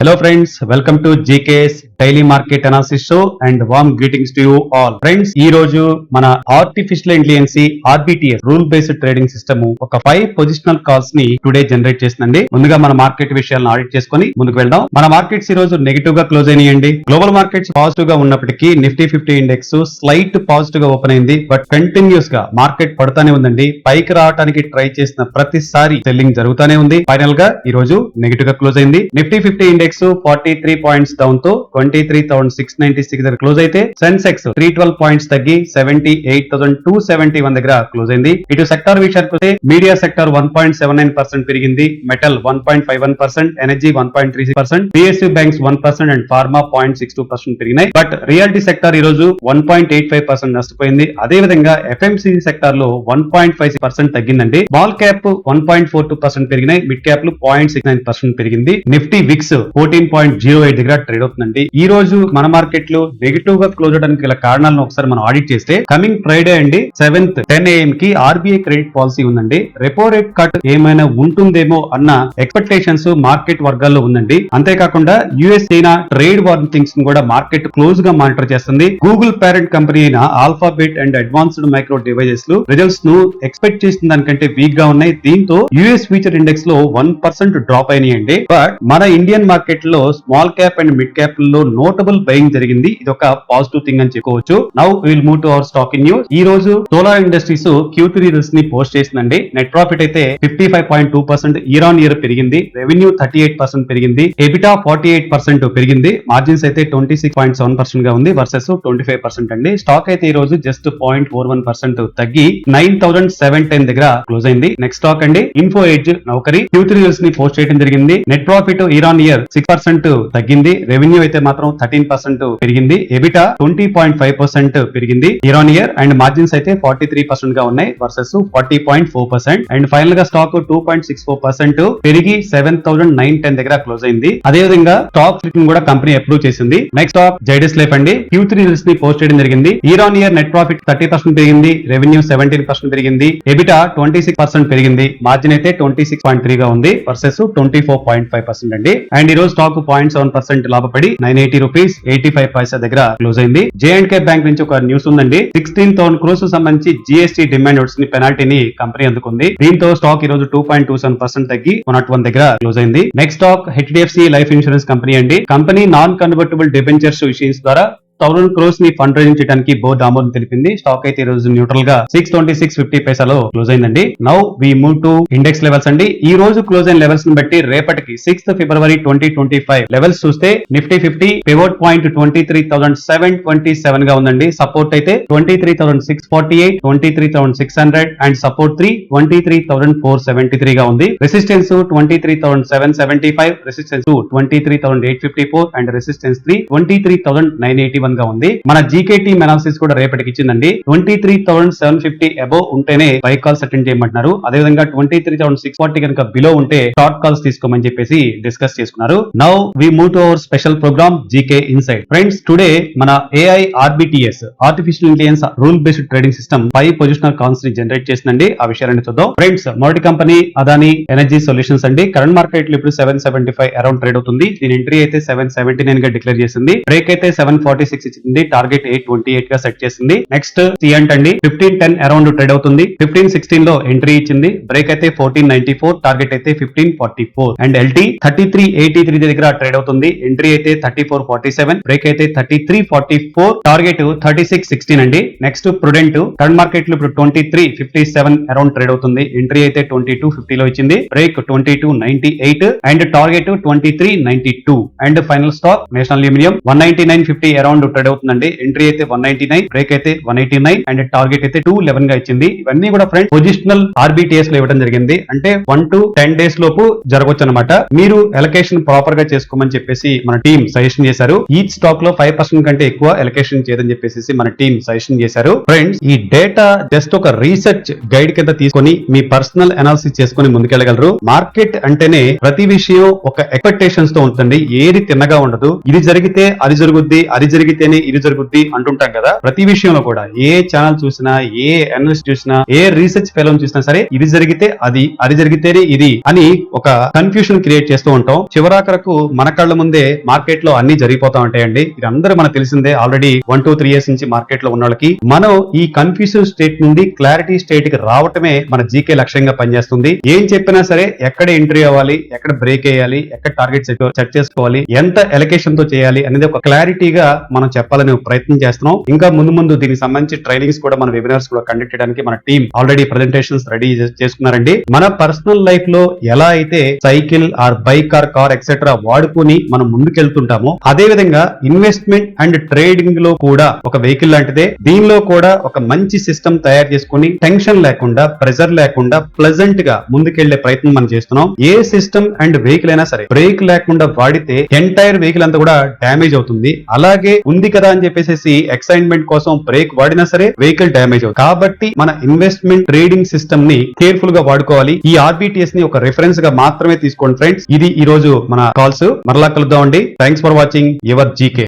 Hello friends welcome to GKS daily market analysis show and warm greetings to you all friends ఈ రోజు మన artificial intelligence RBTS rule based trading system ఒక five positional కాల్స్ని today generate చేసిందండి. ముందుగా మన market విషయాలను audit చేసుకొని ముందుకు వెళ్దాం. మన మార్కెట్స్ ఈ రోజు నెగిటివ్గా క్లోజ్ అయినాయండి. గ్లోబల్ మార్కెట్స్ పాజిటివ్గా ఉన్నప్పటికీ నిఫ్టీ ఫిఫ్టీ ఇండెక్స్ స్లైట్ పాజిటివ్గా ఓపెన్ అయింది. బట్ కంటిన్యూస్గా మార్కెట్ పడుతూనే ఉందండి. పైకి రావడానికి ట్రై చేసిన ప్రతిసారి సెల్లింగ్ జరుగుతూనే ఉంది. ఫైనల్గా ఈ రోజు నెగిటివ్గా క్లోజ్ అయింది. Nifty fifty index forty three points డౌన్తో twenty three thousand six ninety six దగ్గర క్లోజ్ అయితే సెన్సెక్స్ త్రీ ట్వెల్వ్ పాయింట్స్ తగ్గి seventy eight thousand two seventy one దగ్గర క్లోజ్ అయింది. ఇటు సెక్టర్ విషయానికి వస్తే media sector one point seven nine percent పెరిగింది. Metal one point five one percent energy one point three percent PSU banks one percent and pharma point six two percent పెరిగినాయి. But reality sector ఈ రోజు one point eight five percent నష్టపోయింది అదే విధంగా FMC సెక్టర్లో one point five percent తగ్గిందండి. Small cap one point four two percent పెరిగినాయి. Mid క్యాప్లు పాయింట్ సిక్స్ నైన్ పర్సెంట్ పెరిగింది. Nifty VIX fourteen point zero eight దగ్గర ట్రేడ్ అవుతుందండి. ఈ రోజు మన మార్కెట్లో నెగిటివ్గా క్లోజ్ అవడానికి గల కారణాలను ఒకసారి మనం ఆడిట్ చేస్తే కమింగ్ ఫ్రైడే అండి సెవెంత్ టెన్ ఏఎం కి ఆర్బీఐ క్రెడిట్ పాలసీ ఉందండి. రెపో రేట్ కట్ ఏమైనా ఉంటుందేమో అన్న ఎక్స్పెక్టేషన్స్ మార్కెట్ వర్గాల్లో ఉందండి. అంతేకాకుండా US China trade war things కూడా మార్కెట్ క్లోజ్గా మానిటర్ చేస్తుంది. గూగుల్ పేరెంట్ కంపెనీ అయిన ఆల్ఫాబెట్ అండ్ అడ్వాన్స్డ్ మైక్రో డివైజెస్లు రిజల్ట్స్ను ఎక్స్పెక్ట్ చేసిన దానికంటే వీక్గా ఉన్నాయి. దీంతో యుఎస్ ఫ్యూచర్ ఇండెక్స్లో వన్ పర్సెంట్ డ్రాప్ అయినాయండి. బట్ మన ఇండియన్ మార్కెట్ మార్కెట్లో స్మాల్ క్యాప్ అండ్ మిడ్ క్యాప్లో నోటబుల్ బయింగ్ జరిగింది. ఇది ఒక పాజిటివ్ థింగ్ అని చెప్పుకోవచ్చు. Now will move to our stock in news ఈ రోజు సోలార్ ఇండస్ట్రీస్ క్యూ త్రీ రిల్స్ని పోస్ట్ చేసిందండి. నెట్ ప్రాఫిట్ అయితే fifty five point two percent year on year పెరిగింది. రెవెన్యూ థర్టీ ఎయిట్ పర్సెంట్ పెరిగింది. ఎబిటా ఫార్టీ ఎయిట్ పర్సెంట్ పెరిగింది. Margins అయితే twenty six point seven పర్సెంట్గా ఉంది వర్సెస్ ట్వంటీ ఫైవ్ పర్సెంట్ అండి. స్టాక్ అయితే ఈ రోజు just point four one percent తగ్గి నైన్ థౌసండ్ సెవెన్ టెన్ దగ్గర క్లోజ్ అయింది. నెక్స్ట్ స్టాక్ అండి. Info edge Naukri Q three రిల్స్ని post చేయడం జరిగింది. Net profit year on year six percent తగ్గింది. రెవెన్యూ అయితే మాత్రం థర్టీన్ పర్సెంట్ పెరిగింది. EBITDA twenty point five percent పెరిగింది. Year on year and margins అయితే ఫార్టీ త్రీ పర్సెంట్గా ఉన్నాయి versus forty point four percent and ఫైనల్గా stock two point six four percent పెరిగి సెవెన్ థౌసండ్ నైన్ టెన్ దగ్గర క్లోజ్ అయింది. అదే విధంగా స్టాక్ని కూడా కంపెనీ అప్రూవ్ చేసింది. నెక్స్ట్ స్టాక్ జైడస్ లైఫ్ అండి. క్యూ త్రీ రిల్స్ని పోస్ట్ చేయడం జరిగింది. Year on year net profit thirty percent పెరిగింది. రెవెన్యూ సెవెంటీన్ పర్సెంట్ పెరిగింది. ఎబిటా ట్వంటీ సిక్స్ పర్సెంట్ పెరిగింది. మార్జిన్ అయితే ట్వంటీ సిక్స్ పాయింట్ త్రీ గా ఉంది versus twenty four point five percent అండి. అండ్ ఈ రోజు స్టాక్ పాయింట్ సెవెన్ పర్సెంట్ లాభపడి nine eighty rupees eighty five paisa దగ్గర క్లోజ్ అయింది. జే కే బ్యాంక్ నుంచి ఒక న్యూస్ ఉందండి. సిక్స్టీన్ థౌసండ్ క్రోస్ సంబంధించి జీఎస్టీ డిమాండ్ వచ్చిన పెనాల్టీని కంపెనీ అందుకుంది. దీంతో స్టాక్ ఈ రోజు two point two seven percent తగ్గి వన్ నాట్ వన్ దగ్గర క్లోజ్ అయింది. Next stock HDFC life insurance company అండి. Company non convertible debentures issues ద్వారా థౌసండ్ క్రోస్ని ఫండ్ రైజింగ్ చేయడానికి బోర్డు ఆమోదం తెలిపింది. స్టాక్ అయితే ఈ రోజు న్యూట్రల్గా సిక్స్ ట్వంటీ సిక్స్ ఫిఫ్టీ పైసాలో క్లోజ్ అయిందండి. Now we move to index levels అండి. ఈ రోజు క్లోజ్ అయిన లెవెల్స్ని బట్టి రేపటికి sixth February twenty twenty five levels చూస్తే Nifty fifty pivot point twenty three thousand seven twenty సెవెన్గా ఉందండి. సపోర్ట్ అయితే twenty three thousand six forty eight twenty three thousand six hundred and support three twenty three thousand four seventy three గా ఉంది. Resistance twenty three thousand seven seventy five resistance twenty three thousand eight fifty four and resistance three twenty three thousand nine eighty వన్గా ఉంది. మన GK team analysis కూడా రేపటికి ఇచ్చిందండి. Twenty three thousand seven fifty above ఉంటేనే buy calls attend చేయమంటున్నారు. అదేవిధంగా twenty three thousand six forty కనుక below ఉంటే షార్ట్ కాల్స్ తీసుకోమని చెప్పేసి డిస్కస్ చేసుకున్నారు. Now we move to our special program GK inside friends today మన AI RBTS artificial intelligence rule based trading system పై positional కాన్స్ని generate చేసిందండి. ఆ విషయాలని చూద్దాం. ఫ్రెండ్స్ మొదటి కంపెనీ అదాని ఎనర్జీ సొల్యూషన్స్ అండి. కరెంట్ మార్కెట్ ఇప్పుడు seven seventy five around trade అవుతుంది. దీని ఎంట్రీ అయితే సెవెన్ సెవెంటీ నైన్గా డిక్లేర్ చేసింది. బ్రేక్ అయితే సెవెన్ ఫార్టీ సిక్స్ ఇచ్చింది. టార్గెట్ ఎయిట్ ట్వంటీ ఎయిట్గా సెట్ చేసింది. నెక్స్ట్ సియంట్ అండి. ఫిఫ్టీన్ టెన్ అరౌండ్ ట్రేడ్ అవుతుంది. ఫిఫ్టీన్ సిక్స్టీన్లో ఎంట్రీ ఇచ్చింది. బ్రేక్ అయితే ఫోర్టీన్ నైన్టీ ఫోర్ టార్గెట్ అయితే fifteen forty four and LT thirty three eighty three దగ్గర ట్రేడ్ అవుతుంది. ఎంట్రీ అయితే thirty four forty seven break అయితే thirty three forty four target thirty six sixteen అండి. Next prudent current మార్కెట్లో ఇప్పుడు twenty three fifty seven around trade అవుతుంది. Entry అయితే twenty two fifty లో ఇచ్చింది. Break twenty two ninety eight and target twenty three ninety two and final stock National Aluminium one ninety nine fifty around trade అవుతుందండి. Entry అయితే one ninety nine break అయితే one eighty nine and target అయితే two లెవెన్గా ఇచ్చింది. ఇవన్నీ కూడా friend positional ఆర్బిటిఎస్లో ఇవ్వడం జరిగింది. అంటే వన్ టు టెన్ డేస్ లోపు జరగవచ్చు అనమాట మీరు ఎలకేషన్ ప్రాపర్గా చేసుకోమని చెప్పేసి మన టీం సజెషన్ చేశారు. ఈ స్టాక్లో ఫైవ్ పర్సెంట్ కంటే ఎక్కువ ఎలకేషన్ చేయదని చెప్పేసి మన టీం సజెషన్ చేశారు. ఫ్రెండ్స్ ఈ డేటా జస్ట్ ఒక రీసెర్చ్ గైడ్ కింద తీసుకొని మీ పర్సనల్ అనాలిసిస్ చేసుకొని ముందుకెళ్ళగలరు. మార్కెట్ అంటేనే ప్రతి విషయం ఒక ఎక్స్పెక్టేషన్స్తో ఉంటుంది ఏది తిన్నగా ఉండదు. ఇది జరిగితే అది జరుగుద్ది అది జరిగితే జరిగితేనే ఇది జరుగుద్ది అంటుంటాం కదా ప్రతి విషయంలో కూడా ఏ ఛానల్ చూసినా ఏ అనలిస్ట్ చూసినా ఏ రీసెర్చ్ ఫెలో చూసినా సరే ఇది జరిగితే అది అది జరిగితేనే ఇది అని ఒక కన్ఫ్యూషన్ క్రియేట్ చేస్తూ ఉంటాం. చివరాకరకు మన కళ్ళ ముందే మార్కెట్లో అన్ని జరిగిపోతా ఉంటాయండి. ఇది అందరూ మనకు తెలిసిందే. Already one two three years నుంచి మార్కెట్లో ఉన్న వాళ్ళకి మనం ఈ కన్ఫ్యూజన్ స్టేట్ నుండి క్లారిటీ స్టేట్కి రావటమే మన జీకే లక్ష్యంగా పనిచేస్తుంది. ఏం చెప్పినా సరే ఎక్కడ ఎంట్రీ అవ్వాలి ఎక్కడ బ్రేక్ వేయాలి ఎక్కడ టార్గెట్ సెట్ చేసుకోవాలి ఎంత ఎలకేషన్తో చేయాలి అనేది ఒక క్లారిటీగా మనం చెప్పాలని ప్రయత్నం చేస్తున్నాం. ఇంకా ముందు ముందు దీనికి సంబంధించి ట్రైనింగ్స్ కూడా మన వెబినార్స్ కూడా కండక్ట్ చేయడానికి మన టీం ఆల్రెడీ ప్రజెంటేషన్స్ రెడీ చేసుకున్నారండి. మన పర్సనల్ లైఫ్లో ఎలా అయితే cycle or bike or car etcetera వాడుకొని మనం ముందుకెళ్తుంటామో అదే విధంగా ఇన్వెస్ట్మెంట్ అండ్ ట్రేడింగ్లో కూడా ఒక వెహికల్ లాంటిదే. దీనిలో కూడా ఒక మంచి సిస్టమ్ తయారు చేసుకుని టెన్షన్ లేకుండా ప్రెజర్ లేకుండా ప్లెజెంట్గా ముందుకెళ్ళే ప్రయత్నం మనం చేస్తున్నాం. ఏ సిస్టమ్ అండ్ వెహికల్ అయినా సరే బ్రేక్ లేకుండా వాడితే ఎంటైర్ వెహికల్ అంతా కూడా డ్యామేజ్ అవుతుంది. అలాగే ఉంది కదా అని చెప్పేసి ఎక్సైట్మెంట్ కోసం బ్రేక్ వాడినా సరే వెహికల్ డ్యామేజ్ అవుతుంది. కాబట్టి మన ఇన్వెస్ట్మెంట్ ట్రేడింగ్ సిస్టమ్ని కేర్ఫుల్గా వాడుకోవాలి. ఈ ఆర్బిటిఎస్ని ఒక రిఫరెన్స్గా మాత్రమే తీసుకోండి ఫ్రెండ్స్ ఇది ఈ రోజు మన కాల్స్ మరలా కలుద్దాం అండి thanks for watching your GK